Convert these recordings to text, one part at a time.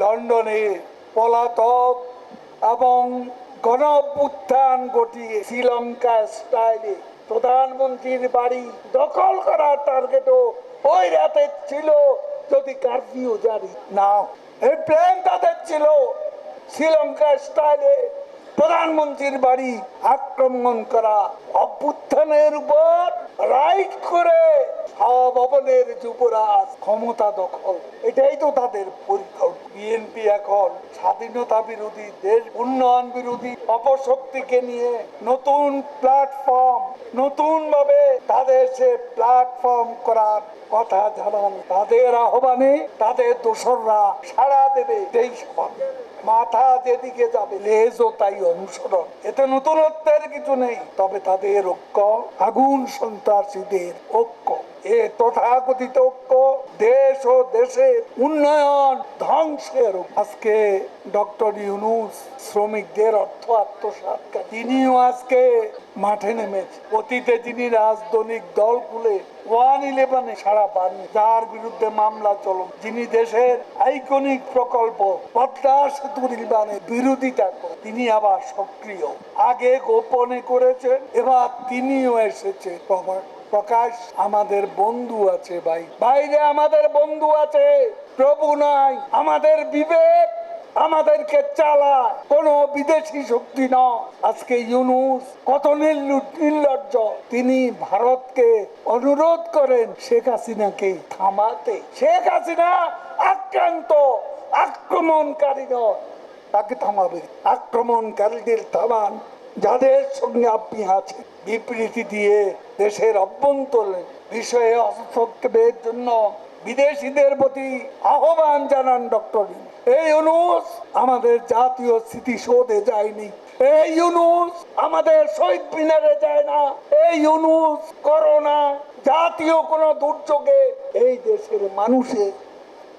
লন্ডনে পলাতক এবং গণ উত্থান ঘটিয়ে শ্রীলঙ্কা স্টাইলে প্রধানমন্ত্রীর বাড়ি দখল করার টার্গেটও ওই রাতে ছিল যদি কারফিউ জারি না এই প্ল্যান তাদের ছিল শ্রীলঙ্কা স্টাইলে প্রধানমন্ত্রীর বাড়ি আক্রমণ করা। অভ্যুত্থানের উপর রাইট করে ভবনের যুবরাজ ক্ষমতা দখল। এটাই তো তাদের পরিকল্পনা বিএনপি এখন স্বাধীনতা বিরোধী, দেশ উন্নয়ন বিরোধী, অপশক্তিকে নিয়ে নতুন প্ল্যাটফর্ম নতুন ভাবে তাদের সে প্ল্যাটফর্ম করার কথা জানান। তাদের আহ্বানে তাদের দোসররা সাড়া দেবে সভায় মাথা যেদিকে যাবে লেজও তাই অনুসরণ। এতে নতুনত্বের কিছু নেই, তবে তাদের ঐক্য, আগুন সন্ত্রাসীদের ঐক্য। এ তথাকথিত দেশ ও দেশের উন্নয়ন ধ্বংসের আজকে ডক্টর ইউনুস শ্রমিকদের অর্থ আত্মসাৎ তিনিও আজকে মাঠে নেমেছে। অতীতে যিনি রাজনৈতিক দল খুলে ওয়ান ইলেভেনে সারা পান যার বিরুদ্ধে মামলা চলুন। যিনি দেশের আইকনিক প্রকল্প পদ্মা সেতু নির্মাণের বিরোধিতা করেন, তিনি আবার সক্রিয়। আগে গোপনে করেছেন, এবার তিনিও এসেছে প্রভা- প্রকাশ আমাদের বন্ধু আছে ভাই। বাইরে আমাদের বন্ধু আছে, প্রভু নাই। আমাদের বিবেক আমাদেরকে চালায়, কোন বিদেশি শক্তি না। আজকে ইউনুস কত নির্লু- নির্লজ্জ। তিনি ভারতকে অনুরোধ করেন শেখ হাসিনাকে থামাতে। শেখ হাসিনা আক্রান্ত, আক্রমণকারী নয়। তাকে থামাবে। আক্রমণকারীদের থামান। যাদের সঙ্গে আপনি আছেন, বিবৃতি দিয়ে দেশের অভ্যন্তরে বিষয়ে হস্তক্ষেপের জন্য বিদেশিদের প্রতি আহ্বান জানান ডক্টর এই ইউনুস আমাদের জাতীয় স্মৃতিসৌধে যায়নি। এই ইউনুস আমাদের শহীদ মিনারে যায় না। এই ইউনুস করোনা জাতীয় কোনো দুর্যোগে এই দেশের মানুষের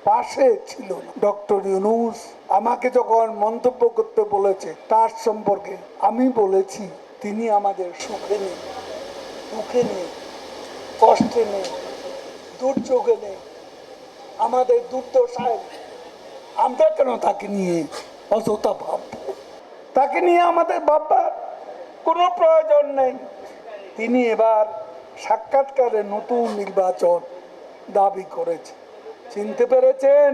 পাশে ছিল ডক্টর ইউনুস। আমাকে যখন মন্তব্য করতে বলেছে, তার সম্পর্কে আমি বলেছি, তিনি আমাদের সুখে নেই, দুঃখে নেই, কষ্টে নেই, দুর্যোগে নেই। আমাদের দুর্দশায়। আমরা কেন তাকে নিয়ে অযথা ভাবব? তাকে নিয়ে আমাদের ভাববার কোনো প্রয়োজন নেই। তিনি এবার সাক্ষাৎকারে নতুন নির্বাচন দাবি করেছে চিনতে পেরেছেন?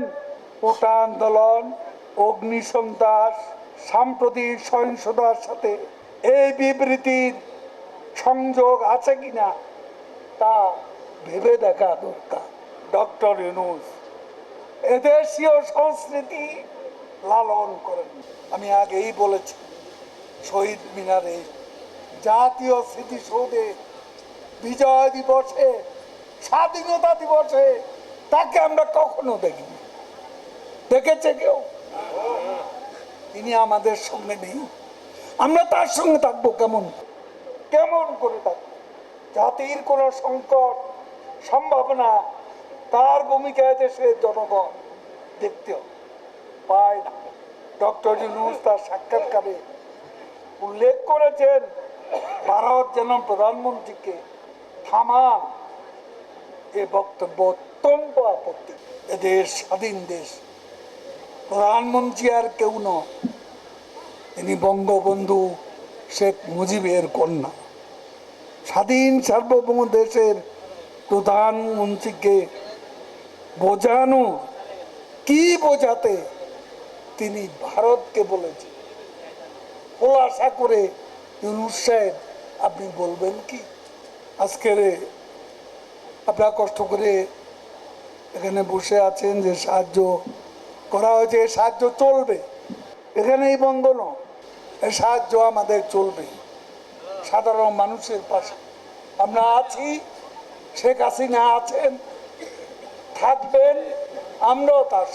কোটা আন্দোলন অগ্নিসন্ত্রাস সাম্প্রতিক সহিংসতার সাথে এই বিবৃতির সংযোগ আছে কিনা তা ভেবে দেখা দরকার। ডক্টর ইউনুস, এদেশীয় সংস্কৃতি লালন করেন। আমি আগেই বলেছি, শহীদ মিনারে জাতীয় স্মৃতিসৌধে বিজয় দিবসে, স্বাধীনতা দিবসে তাকে আমরা কখনো দেখিনি। দেখেছে কেউ? তিনি আমাদের সঙ্গে নেই। আমরা তার সঙ্গে থাকব কেমন? কেমন করে থাকব? জাতির কোনো সংকট, সম্ভাবনা, তার ভূমিকায় দেশের জনগণ দেখতে। পায় না। ডক্টর ইউনুস তার সাক্ষাৎকারে উল্লেখ করেছেন, ভারত যেন প্রধানমন্ত্রীকে থামান এ বক্তব্য অত্যন্ত আপত্তি। এদেশ স্বাধীন দেশ। প্রধানমন্ত্রী আর কেউ নয়। তিনি বঙ্গবন্ধু শেখ মুজিবের কন্যা। স্বাধীন সার্বভৌম দেশের প্রধানমন্ত্রীকে বোঝানো, কি বোঝাতে তিনি ভারতকে বলেছেন। খোলাসা করে সাহেব, আপনি বলবেন কি? আজকের আপনার কষ্ট করে এখানে বসে আছেন যে সাহায্য করা হয়েছে এই সাহায্য চলবে। এখানেই বন্ধ নয় এই সাহায্য আমাদের চলবে। সাধারণ মানুষের পাশে। আমরা আছি, শেখ হাসিনা আছেন, থাকবেন, আমরাও তার